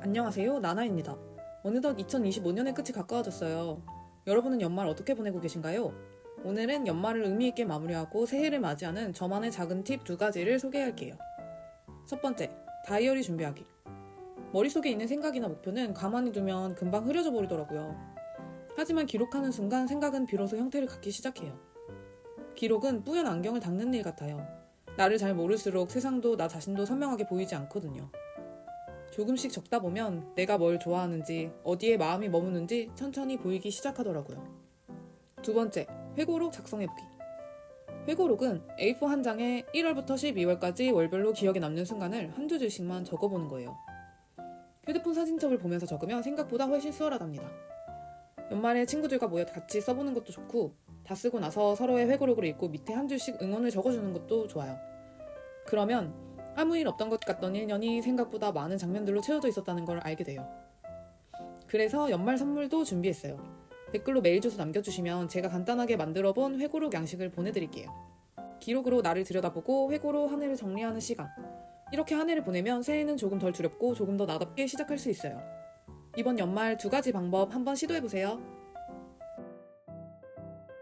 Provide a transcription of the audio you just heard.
안녕하세요. 나나입니다. 어느덧 2025년의 끝이 가까워졌어요. 여러분은 연말 어떻게 보내고 계신가요? 오늘은 연말을 의미있게 마무리하고 새해를 맞이하는 저만의 작은 팁 두 가지를 소개할게요. 첫 번째, 다이어리 준비하기. 머릿속에 있는 생각이나 목표는 가만히 두면 금방 흐려져 버리더라고요. 하지만 기록하는 순간 생각은 비로소 형태를 갖기 시작해요. 기록은 뿌연 안경을 닦는 일 같아요. 나를 잘 모를수록 세상도 나 자신도 선명하게 보이지 않거든요. 조금씩 적다 보면 내가 뭘 좋아하는지, 어디에 마음이 머무는지 천천히 보이기 시작하더라고요. 두 번째, 회고록 작성해보기. 회고록은 A4 한 장에 1월부터 12월까지 월별로 기억에 남는 순간을 한두 줄씩만 적어보는 거예요. 휴대폰 사진첩을 보면서 적으면 생각보다 훨씬 수월하답니다. 연말에 친구들과 모여 같이 써보는 것도 좋고, 다 쓰고 나서 서로의 회고록을 읽고 밑에 한 줄씩 응원을 적어주는 것도 좋아요. 그러면 아무 일 없던 것 같던 1년이 생각보다 많은 장면들로 채워져 있었다는 걸 알게 돼요. 그래서 연말 선물도 준비했어요. 댓글로 메일 주소 남겨주시면 제가 간단하게 만들어 본 회고록 양식을 보내드릴게요. 기록으로 나를 들여다보고 회고로 한 해를 정리하는 시간. 이렇게 한 해를 보내면 새해는 조금 덜 두렵고 조금 더 나답게 시작할 수 있어요. 이번 연말 두 가지 방법 한번 시도해보세요.